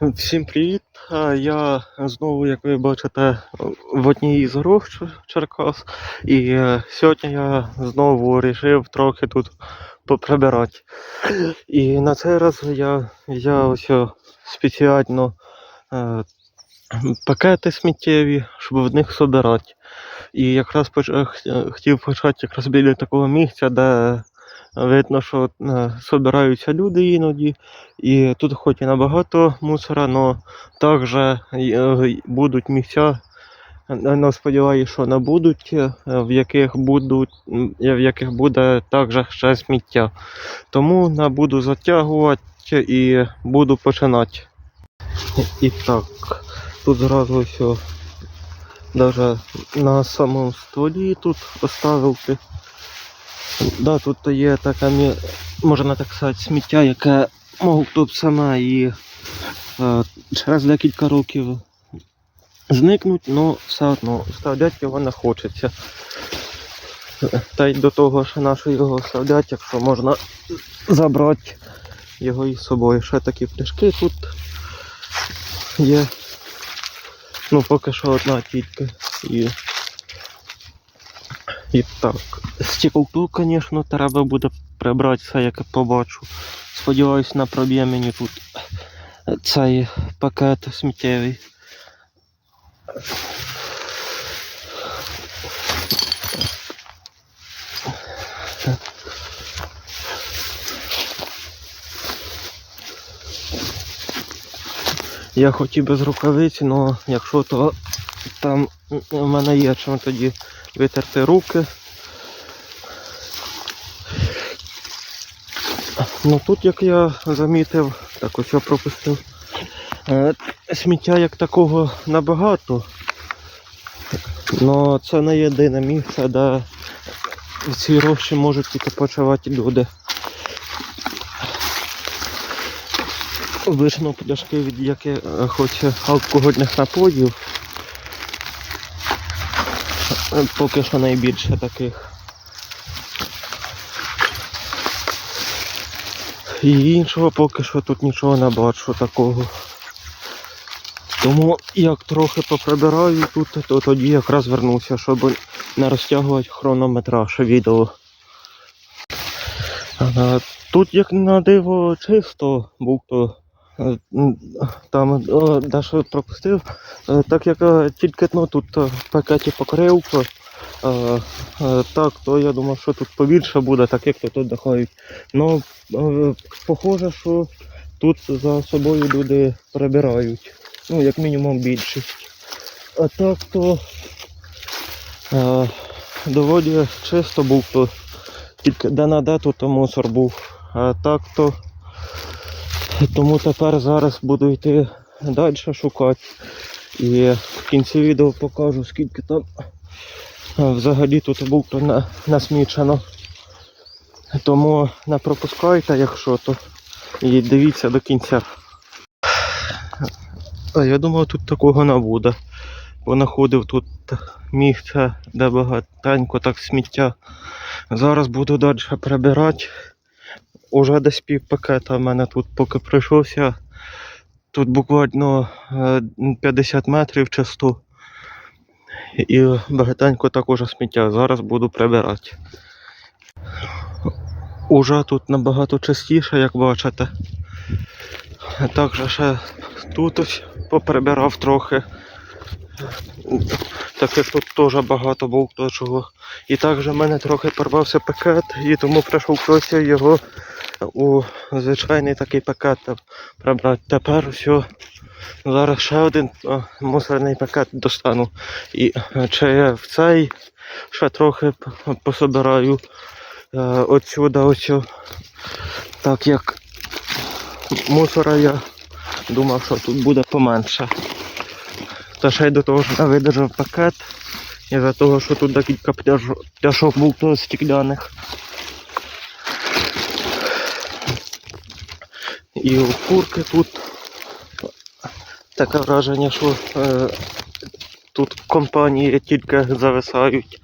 Всім привіт! Е, Я знову, як ви бачите, в одній із Чер- Черкас. І е, сьогодні я знову вирішив трохи тут поприбирати. І на цей раз я взяв спеціально е, пакети сміттєві, щоб в них собирати. І якраз е, хотів почати якраз біля такого місця, де видно, що е, собираються люди іноді. І тут хоч і набагато мусора, але також е, будуть місця, але сподіваюся, що не будуть, е, в яких будуть, в яких буде також ще сміття. Тому не буду затягувати і буду починати. І так, тут зразу все, навіть на самому стволі тут поставив. Да, тут є така, можна так сказати, сміття, яке мов тут саме і е, через декілька років зникнуть, але все одно вставляти його не хочеться. Та й до того, що нащо його вставляти, якщо можна забрати його із собою. Ще такі пляшки тут є. Ну, поки що одна. І, і так. Стіклту, звісно, треба буде прибрати все, як побачу. Сподіваюсь, не проб'є мені тут цей пакет сміттєвий. Я хоч і без рукавиці, але якщо то там в мене є чим тоді витерти руки. Ну тут, як я замітив, так ось я пропустив. е, Сміття як такого набагато. Но це не єдине місце, де в цій рощі можуть тільки почувати люди. Вишно пляшки від яких е, хоч алкогольних напоїв. Поки що найбільше таких. І іншого поки що тут нічого не бачу такого. Тому як трохи поприбираю тут, то тоді якраз вернуся, щоб не розтягувати хронометраж відео. Тут як на диво чисто, був то там дещо пропустив, Е, так як е, тільки ну, тут е, в пакеті покривка, е, е, так, то я думав, що тут побільше буде, так як то тут доходить. Ну, е, похоже, що тут за собою люди прибирають. Ну, як мінімум більшість. А так то е, доволі чисто був то. Тільки де на де тут мусор був. А так то. Тому тепер зараз буду йти далі шукати. І в кінці відео покажу, скільки там е, взагалі тут був то насмічено. Тому не пропускайте, якщо то. І дивіться до кінця. Я думав, тут такого не буде. Бо знаходив тут місце, де багатенько так сміття. Зараз буду далі прибирати. Уже десь пів пакета в мене тут поки пройшовся. Тут буквально е, 50 метрів чи 100. І багатенько також сміття. Зараз буду прибирати. Уже тут набагато частіше, як бачите. Також ще тут ось поприбирав трохи. Так тут теж багато був до чого. І також в мене трохи порвався пакет, і тому прийшов просив його у звичайний такий пакет прибрати. Тепер все. Зараз ще один мусорний пакет достану. І чи я в цей ще трохи пособираю е, отсюда ось. Так як мусора я думав, що тут буде поменше. Та до того, що я видержав пакет. І за того, що тут декілька пляшок був то стекляних. І у курки тут таке враження, що е, тут компанії тільки зависають.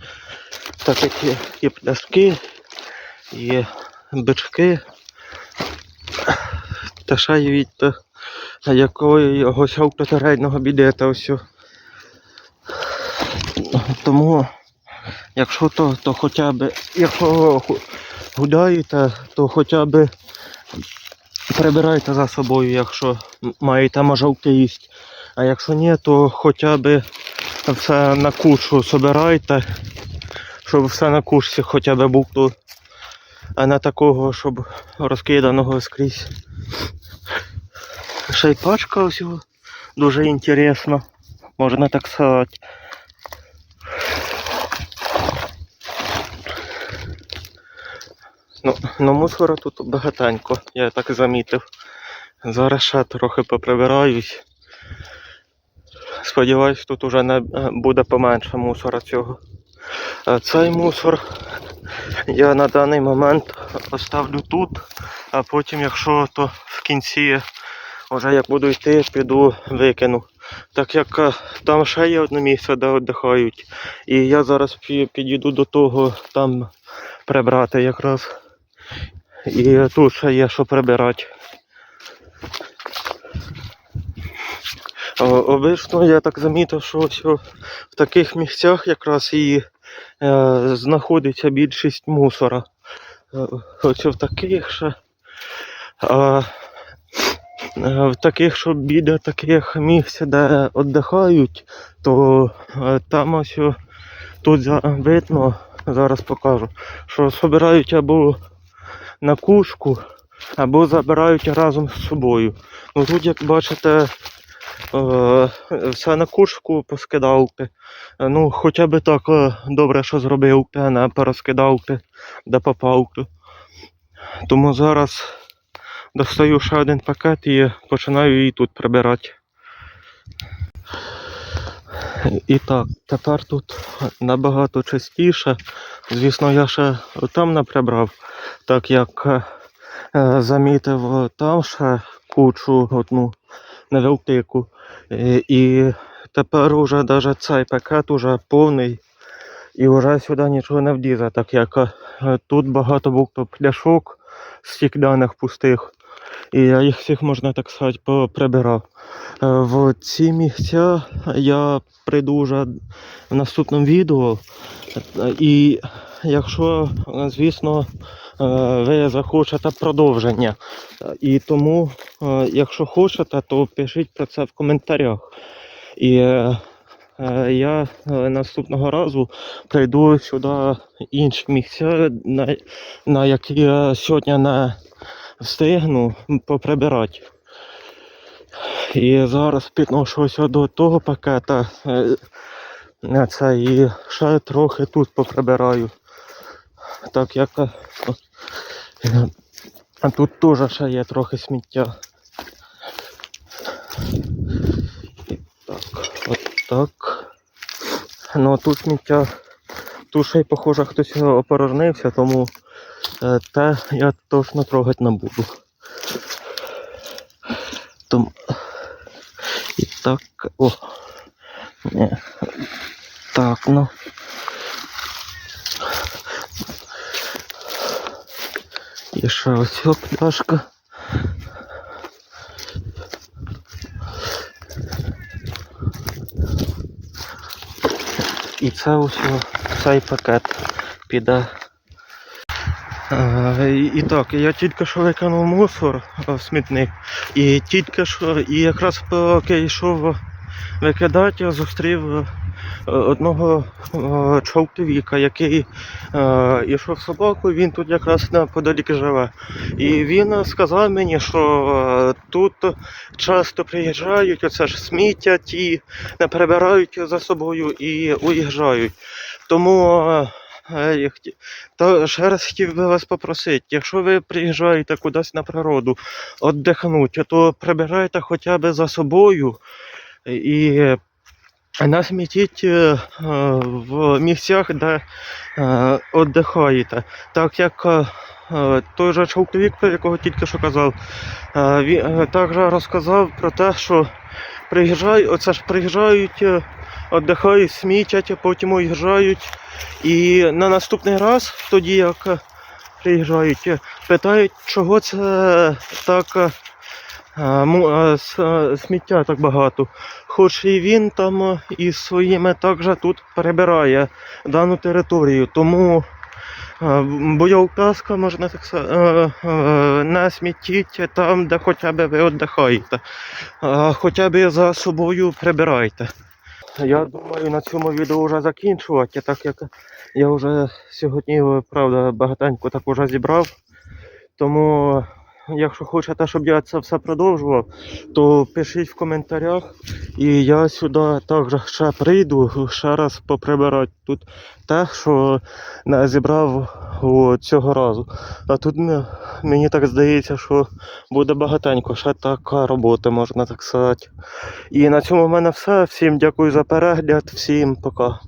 Так як є, є пляшки, є бички. Та ще й від якогось автотерейного бідета ось. Тому, якщо то, то хоча б, якщо гу- гуляєте, то хоча б прибирайте за собою, якщо маєте можливість. А якщо ні, то хоча б все на кучу собирайте, щоб все на кучці хоча б був тут, а не такого, щоб розкиданого скрізь. Ще й ось його дуже інтересна, можна так сказати. Ну, ну мусора тут багатенько, я так замітив. Зараз ще трохи поприбираюсь. Сподіваюсь, тут уже не е, буде поменше мусора цього. А цей мусор я на даний момент оставлю тут, а потім, якщо то в кінці, вже як буду йти, піду викину. Так як е, там ще є одне місце, де віддихають. І я зараз пі- підійду до того, там прибрати якраз. І тут ще є що прибирати. Обично я так замітив, що в таких місцях якраз і е, знаходиться більшість мусора. Е, Ось в таких ще. А, в таких, що біля таких місць, де віддихають, то е, там ось тут видно, зараз покажу, що збирають або на кушку, або забирають разом з собою. Ну тут, як бачите, е, все на кушку поскидавки. Е, Ну, хоча б так е, добре, що зробив, не порозкидавки, де попавки. Тому зараз достаю ще один пакет і починаю її тут прибирати. І так, тепер тут набагато частіше. Звісно, я ще там не прибрав, так як е, е, замітив там ще кучу одну невелику. Е, І тепер уже навіть цей пакет уже повний і вже сюди нічого не влізе, так як е, тут багато був пляшок стікляних пустих. І я їх всіх, можна так сказати, поприбирав. Е, В ці місця я прийду вже в наступному відео. Е, І якщо, е, звісно, ви захочете продовження. І тому, якщо хочете, то пишіть про це в коментарях. І я наступного разу прийду сюди інші місця, на, на які я сьогодні не встигну поприбирати. І зараз підношуся до того пакета. е, Це і ще трохи тут поприбираю. Так як е, тут теж ще є трохи сміття. Так, от так. Ну а тут сміття. Тут ще й похоже хтось опорожнився, тому е, те я точно трогати не буду. Тому... І так. О. Ні. Так, ну. І ще ось ця пляшка. І це ось цей пакет піде. І, так, я тільки що викинув мусор е, в смітник, і тільки що, і якраз поки йшов викидати, я зустрів е, одного е, чоловіка, який йшов з собакою, він тут якраз неподалік живе. І він сказав мені, що тут часто приїжджають, оце ж смітять і не прибирають за собою і уїжджають. Тому е, е, та ще раз хотів би вас попросити, якщо ви приїжджаєте кудись на природу віддихнути, то прибирайте хоча б за собою і не смітіть е, в місцях, де е, віддихаєте. Так як е, е, той же чоловік, про якого тільки що казав, е, він е, також розказав про те, що приїжджають, оце ж приїжджають, е, віддихають, смітять, потім уїжджають. І на наступний раз, тоді як приїжджають, питають, чого це так е, Сміття так багато. Хоч і він там е, із своїми також тут перебирає дану територію. Тому е, бойовказка, можна так сказати, не смітіть там, де хоча б ви віддихаєте. Хоча б за собою прибирайте. Я думаю на цьому відео вже закінчувати, так як я вже сьогодні, правда, багатенько так уже зібрав. Тому, якщо хочете, щоб я це все продовжував, то пишіть в коментарях. І я сюди також ще прийду, ще раз поприбирати тут те, що не зібрав цього разу. А тут мені так здається, що буде багатенько, ще така робота, можна так сказати. І на цьому в мене все. Всім дякую за перегляд, всім пока.